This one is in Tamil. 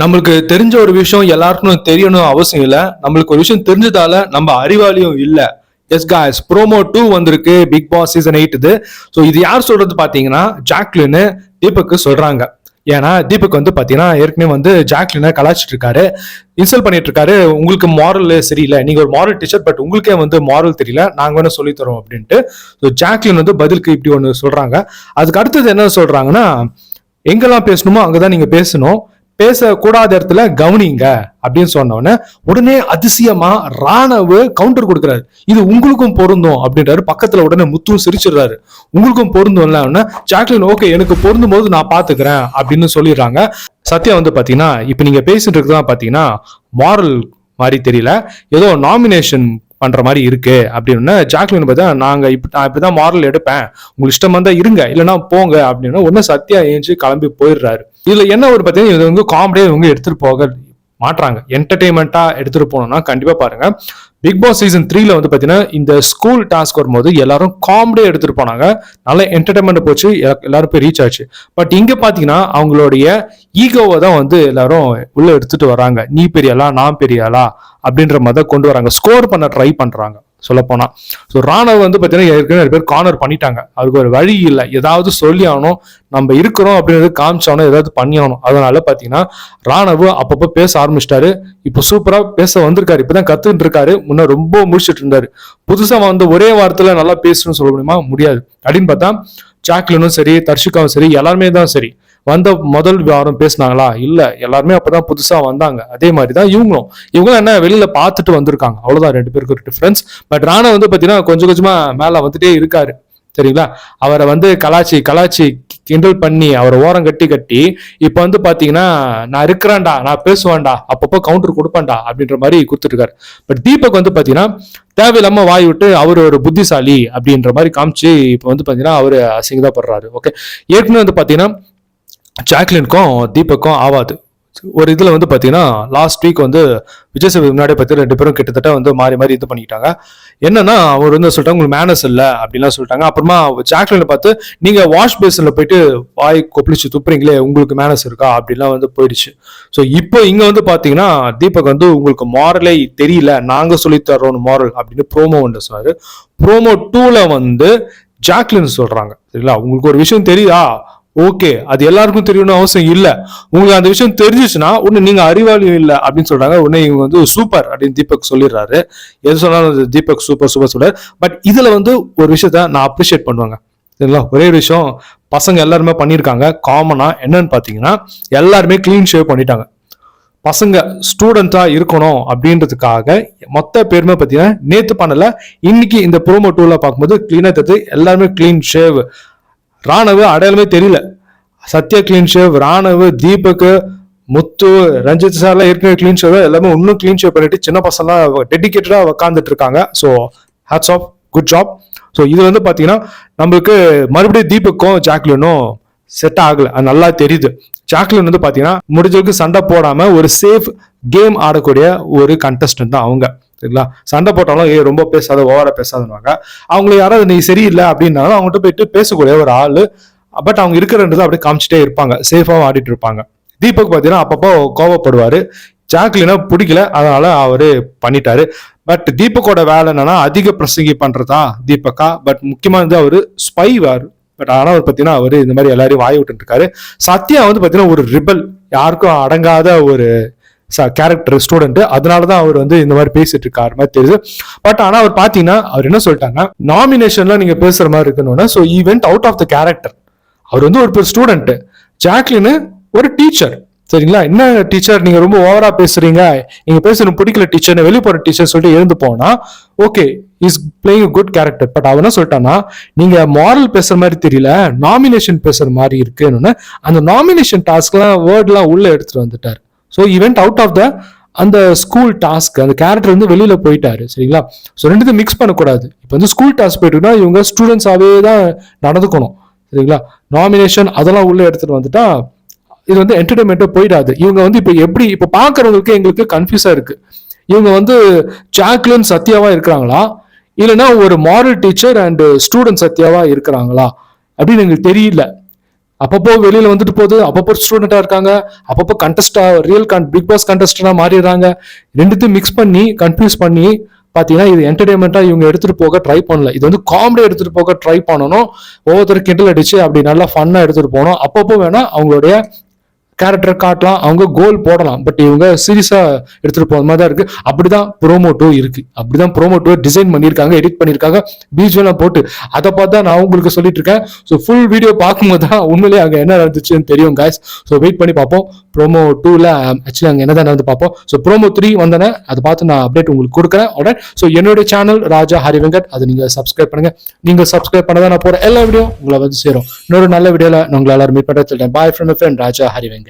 நம்மளுக்கு தெரிஞ்ச ஒரு விஷயம் எல்லாருக்கும் தெரியணும் அவசியம் இல்லை. நம்மளுக்கு ஒரு விஷயம் தெரிஞ்சதால நம்ம அறிவாளியும் இல்லை. எஸ் காய்ஸ் ப்ரோமோ டூ வந்திருக்கு பிக் பாஸ் சீசன் எயிட் இது. ஸோ இது யார் சொல்றது பார்த்தீங்கன்னா ஜாக்லின்னு தீபக்கு சொல்றாங்க. ஏன்னா தீபக் வந்து பார்த்தீங்கன்னா ஏற்கனவே வந்து ஜாக்லினை கலாச்சிட்டு இருக்காரு. இன்சல்ட் பண்ணிட்டு இருக்காரு. உங்களுக்கு மாரல் சரியில்லை. நீங்க ஒரு மாரல் டீச்சர் பட் உங்களுக்கே வந்து மாரல் தெரியல. நாங்க வேணா சொல்லி தரோம் அப்படின்ட்டு. ஸோ ஜாக்லின் வந்து பதிலுக்கு இப்படி ஒன்று சொல்றாங்க. அதுக்கு அடுத்தது என்ன சொல்றாங்கன்னா எங்கெல்லாம் பேசணுமோ அங்கதான் நீங்க பேசணும். பேசக்கூடாத இடத்துல கவனிங்க அப்படின்னு சொன்ன உடனே அதிசயமா ராணவ கவுண்டர் கொடுக்குறாரு. இது உங்களுக்கும் பொருந்தும் அப்படின்றாரு. பக்கத்துல உடனே முத்தும் சிரிச்சிடுறாரு. உங்களுக்கும் பொருந்தும்ல உடனே ஜாக்லின் ஓகே எனக்கு பொருந்தும் போது நான் பாத்துக்கிறேன் அப்படின்னு சொல்லிடுறாங்க. சத்யா வந்து பாத்தீங்கன்னா இப்ப நீங்க பேசிட்டு இருக்கதான் பாத்தீங்கன்னா மாரல் மாதிரி தெரியல. ஏதோ நாமினேஷன் பண்ற மாதிரி இருக்கு அப்படின்னு. ஜாக்லின் பார்த்தா நாங்க இப்ப நான் இப்படிதான் மாரல் எடுப்பேன். உங்களுக்கு இஷ்டம் வந்தா இருங்க. இல்லைன்னா போங்க அப்படின்னு. ஒன்னு சத்யா ஏஞ்சி கிளம்பி போயிடுறாரு. இதுல என்ன ஒரு பார்த்தீங்கன்னா இது வந்து காமெடியா இவங்க எடுத்துட்டு போக மாட்டுறாங்க என்டர்டைன்மெண்ட்டா எடுத்துட்டு போனோம்னா கண்டிப்பா பாருங்க. பிக் பாஸ் சீசன் த்ரீல வந்து பாத்தீங்கன்னா இந்த ஸ்கூல் டாஸ்க் வரும்போது எல்லாரும் காமெடியா எடுத்துட்டு போனாங்க. நல்ல என்டர்டைன்மெண்ட் போச்சு எல்லாரும் போய் ரீச் ஆச்சு. பட் இங்க பாத்தீங்கன்னா அவங்களுடைய ஈகோவை தான் வந்து எல்லாரும் உள்ள எடுத்துட்டு வராங்க. நீ பெரியாளா நான் பெரியாளா அப்படின்ற மாதிரி தான் கொண்டு வராங்க. ஸ்கோர் பண்ண ட்ரை பண்றாங்க. சொல்லப்போனால் ஸோ ராணுவ வந்து பார்த்தீங்கன்னா ஏற்கனவே நிறைய பேர் கார்னர் பண்ணிட்டாங்க. அதுக்கு ஒரு வழி இல்லை. ஏதாவது சொல்லி ஆகணும். நம்ம இருக்கிறோம் அப்படின்றது காமிச்சாகணும் ஏதாவது பண்ணி ஆகணும். அதனால பார்த்தீங்கன்னா ராணுவ அப்பப்போ பேச ஆரம்பிச்சிட்டாரு. இப்போ சூப்பராக பேச வந்திருக்காரு. இப்பதான் கத்துக்கிட்டு இருக்காரு முன்னே ரொம்ப முடிச்சிட்டு இருந்தாரு. புதுசாக வந்து ஒரே வாரத்தில் நல்லா பேசணும்னு சொல்ல முடியுமா? முடியாது. அப்படின்னு பார்த்தா ஜாக்லினும் சரி தர்ஷிகாவும் சரி எல்லாருமே தான் சரி. வந்த முதல் வாரம் பேசினாங்களா? இல்லை. எல்லாருமே அப்பதான் புதுசாக வந்தாங்க. அதே மாதிரி தான் இவங்களும். இவங்களும் என்ன வெளியில் பார்த்துட்டு வந்திருக்காங்க. அவ்வளோதான் ரெண்டு பேருக்கு ஒரு டிஃபரன்ஸ் பட் ராணா வந்து பார்த்தீங்கன்னா கொஞ்சம் கொஞ்சமாக மேலே வந்துட்டே இருக்காரு. சரிங்களா? அவரை வந்து கலாச்சி கலாச்சி கிண்டல் பண்ணி அவரை ஓரம் கட்டி கட்டி இப்போ வந்து பார்த்தீங்கன்னா நான் இருக்கிறேன்டா நான் பேசுவேன்டா அப்பப்போ கவுண்டர் கொடுப்பேன்டா அப்படின்ற மாதிரி கொடுத்துருக்காரு பட் தீபக் வந்து பார்த்தீங்கன்னா தேவையில்லாமல் வாய் விட்டு அவர் ஒரு புத்திசாலி அப்படின்ற மாதிரி காமிச்சு இப்போ வந்து பார்த்தீங்கன்னா அவர் அசிங்கதாப்படுறாரு. ஓகே ஏற்கனவே வந்து பார்த்தீங்கன்னா ஜாக்லினுக்கும் தீபக்கும் ஆவாது ஒரு இதில் வந்து பார்த்தீங்கன்னா லாஸ்ட் வீக் வந்து விஜய் சேதுபதி முன்னாடி பற்றி ரெண்டு பேரும் கிட்டத்தட்ட வந்து மாறி மாறி இது பண்ணிக்கிட்டாங்க. என்னன்னா அவர் வந்து சொல்லிட்டாங்க உங்களுக்கு மேனஸ் இல்லை அப்படிலாம் சொல்லிட்டாங்க. அப்புறமா ஜாக்லினை பார்த்து நீங்கள் வாஷ் பேசனில் போயிட்டு வாய் கொப்பளிச்சு துப்புறீங்களே உங்களுக்கு மேனஸ் இருக்கா? அப்படிலாம் வந்து போயிடுச்சு. ஸோ இப்போ இங்கே வந்து பார்த்தீங்கன்னா தீபக் வந்து உங்களுக்கு மாரலே தெரியல நாங்கள் சொல்லித்தரோன்னு மாரல் அப்படின்னு ப்ரோமோ ஒன்று சொன்னார். ப்ரோமோ டூவில் வந்து ஜாக்லின் சொல்கிறாங்க சரிங்களா? உங்களுக்கு ஒரு விஷயம் தெரியுதா? ஓகே அது எல்லாருக்கும் தெரியணும்னு அவசியம் இல்லை. உங்களுக்கு அந்த விஷயம் தெரிஞ்சிச்சுன்னா ஒன்று நீங்கள் அறிவாளியும் இல்லை அப்படின்னு சொல்கிறாங்க உடனே இவங்க வந்து சூப்பர் அப்படின்னு தீபக் சொல்லிடுறாரு. எது சொன்னாலும் தீபக் சூப்பர் சூப்பர் சொல்கிறார் பட் இதில் வந்து ஒரு விஷயத்த நான் அப்ரிஷியேட் பண்ணுவாங்க. சரிங்களா? ஒரே ஒரு விஷயம் பசங்க எல்லாருமே பண்ணியிருக்காங்க. காமனாக என்னன்னு பார்த்தீங்கன்னா எல்லாருமே க்ளீன் ஷேவ் பண்ணிட்டாங்க. பசங்க ஸ்டூடெண்ட்டாக இருக்கணும் அப்படின்றதுக்காக மொத்த பேருமே பார்த்தீங்கன்னா நேற்று பண்ணல இன்னைக்கு இந்த ப்ரோமோ டூலில் பார்க்கும்போது க்ளீனாக தத்து எல்லாருமே க்ளீன் ஷேவ் ராணவ அடையாளமே தெரியல. சத்யா க்ளீன் ஷேவ் ராணவு தீபக் முத்து ரஞ்சித் சார்லாம் ஏற்கனவே க்ளீன் ஷேவ் எல்லாமே இன்னும் க்ளீன் ஷேவ் பண்ணிட்டு சின்ன பசங்களாம் டெடிக்கேட்டடாக உட்காந்துட்டு இருக்காங்க. So hats off good job so இது வந்து பார்த்தீங்கன்னா நம்மளுக்கு மறுபடியும் தீபக்கும் ஜாக்லினும் செட் ஆகலை. அது நல்லா தெரியுது. ஜாக்லின் வந்து பார்த்தீங்கன்னா முடிஞ்சளவுக்கு சண்டை போடாமல் ஒரு சேஃப் கேம் ஆடக்கூடிய ஒரு கண்டஸ்டன்ட் தான் அவங்க. சரிங்களா? சண்டை போட்டாலும் ஏ ரொம்ப பேசாத ஓவரா பேசாதுன்னுவாங்க. அவங்களை யாராவது நீ சரியில்லை அப்படின்னாலும் அவங்ககிட்ட போயிட்டு பேசக்கூடிய ஒரு ஆள் பட் அவங்க இருக்கிறன்றது அப்படியே காமிச்சிட்டே இருப்பாங்க. சேஃபாகவும் ஆடிட்டு இருப்பாங்க. தீபக் பார்த்தீங்கன்னா அப்பப்போ கோவப்படுவாரு. ஜாக்லினா பிடிக்கல. அதனால அவரு பண்ணிட்டாரு. பட் தீபக்கோட வேலை என்னன்னா அதிக பிரசங்கி பண்றதா தீபக்கா. பட் முக்கியமானது அவரு ஸ்பை வார். பட் ஆனால் அவர் பார்த்தீங்கன்னா அவர் இந்த மாதிரி எல்லாரையும் வாய் விட்டுருக்காரு சத்யா வந்து பார்த்தீங்கன்னா ஒரு ரிபல். யாருக்கும் அடங்காத ஒரு கேரக்டர் ஸ்டூடெண்ட் அதனாலதான் அவர் வந்து இந்த மாதிரி பேசிட்டு இருக்காரு மாதிரி தெரியுது. பட் ஆனால் அவர் பார்த்தீங்கன்னா அவர் என்ன சொல்லிட்டாங்க நாமினேஷன்ல நீங்க பேசுற மாதிரி இருக்கணும்னா so event out of the character அவர் வந்து ஒரு ஸ்டூடெண்ட் ஜாக்லின் ஒரு டீச்சர் சரிங்களா? என்ன டீச்சர் நீங்க ரொம்ப ஓவரா பேசுறீங்க. நீங்க பேசுறது பிடிக்கல டீச்சர் வெளியே போற டீச்சர் சொல்லிட்டு எழுந்து போனா okay is playing good character but அவன் என்ன சொல்லிட்டான்னா நீங்க மாரல் பேசுற மாதிரி தெரியல நாமினேஷன் பேசுற மாதிரி இருக்குன்னு. அந்த நாமினேஷன் டாஸ்க்லாம் வேர்ட்லாம் உள்ள எடுத்துட்டு வந்துட்டார். So event out of the அந்த ஸ்கூல் டாஸ்க் அந்த கேரக்டர் வந்து வெளியில போயிட்டாரு சரிங்களா? ஸோ ரெண்டுத்தையும் மிக்ஸ் பண்ணக்கூடாது. இப்போ வந்து ஸ்கூல் டாஸ்க் போயிட்டுனா இவங்க ஸ்டூடெண்ட்ஸாவே தான் நடந்துக்கணும் சரிங்களா? நாமினேஷன் அதெல்லாம் உள்ள எடுத்துட்டு வந்துட்டா இது வந்து என்டர்டைன்மெண்ட்டே போயிடாது. இவங்க வந்து இப்போ எப்படி இப்போ பார்க்குறவங்களுக்கு எங்களுக்கு கன்ஃபியூஸாக இருக்கு. இவங்க வந்து ஜாக்லின் சத்யாவா இருக்கிறாங்களா? இல்லைன்னா ஒரு மாரல் டீச்சர் அண்ட் ஸ்டூடெண்ட் சத்யாவா இருக்கிறாங்களா? அப்படின்னு எங்களுக்கு தெரியல. அப்பப்போ வெளியில வந்துட்டு போகுது. அப்பப்போ ஸ்டூடெண்டா இருக்காங்க. அப்பப்போ கண்டஸ்டா ரியல் கண்ட் பிக் பாஸ் கண்டஸ்டா மாறிடுறாங்க. ரெண்டுத்தையும் மிக்ஸ் பண்ணி கன்ஃபியூஸ் பண்ணி பார்த்தீங்கன்னா இது என்டர்டைன்மெண்ட்டாக இவங்க எடுத்துகிட்டு போக ட்ரை பண்ணல. இது வந்து காமெடி எடுத்துகிட்டு போக ட்ரை பண்ணணும். ஒவ்வொருத்தர் கிண்டல் அடிச்சு அப்படி நல்லா ஃபன்னாக எடுத்துகிட்டு போகணும். அப்பப்போ வேணால் அவங்களுடைய கேரக்டர் காட்டலாம் அவங்க கோல் போடலாம். பட் இவங்க சீரியஸா எடுத்துட்டு போகிற மாதிரி தான் இருக்கு. அப்படிதான் ப்ரோமோ டூ இருக்கு. அப்படிதான் ப்ரோமோ டூ டிசைன் பண்ணியிருக்காங்க எடிட் பண்ணியிருக்காங்க. பீஜ்வெல்லாம் போட்டு அதை பார்த்தா நான் உங்களுக்கு சொல்லிட்டு இருக்கேன். ஸோ ஃபுல் வீடியோ பார்க்கும்போது தான் உண்மையிலேயே அங்கே என்ன நடந்துச்சுன்னு தெரியும் guys. ஸோ வெயிட் பண்ணி பார்ப்போம். ப்ரோமோ டூவில் ஆக்சுவலி அங்கே என்னதான் நடந்து பார்ப்போம். ஸோ ப்ரோமோ த்ரீ வந்தனே அதை பார்த்து நான் அப்டேட் உங்களுக்கு கொடுக்குறேன். உடனே ஸோ என்னுடைய சேனல் ராஜா ஹரி வெங்கட். அதை நீங்கள் சப்ஸ்கிரைப் பண்ணுங்க. நீங்கள் சப்ஸ்கிரைப் பண்ணதான் நான் போகிற எல்லா வீடியோ உங்களை வந்து சேரும். இன்னொரு நல்ல வீடியோவில் நான் உங்களை எல்லாரும் மீட் பண்ணுறது boy friend friend Raja Hari Venkat.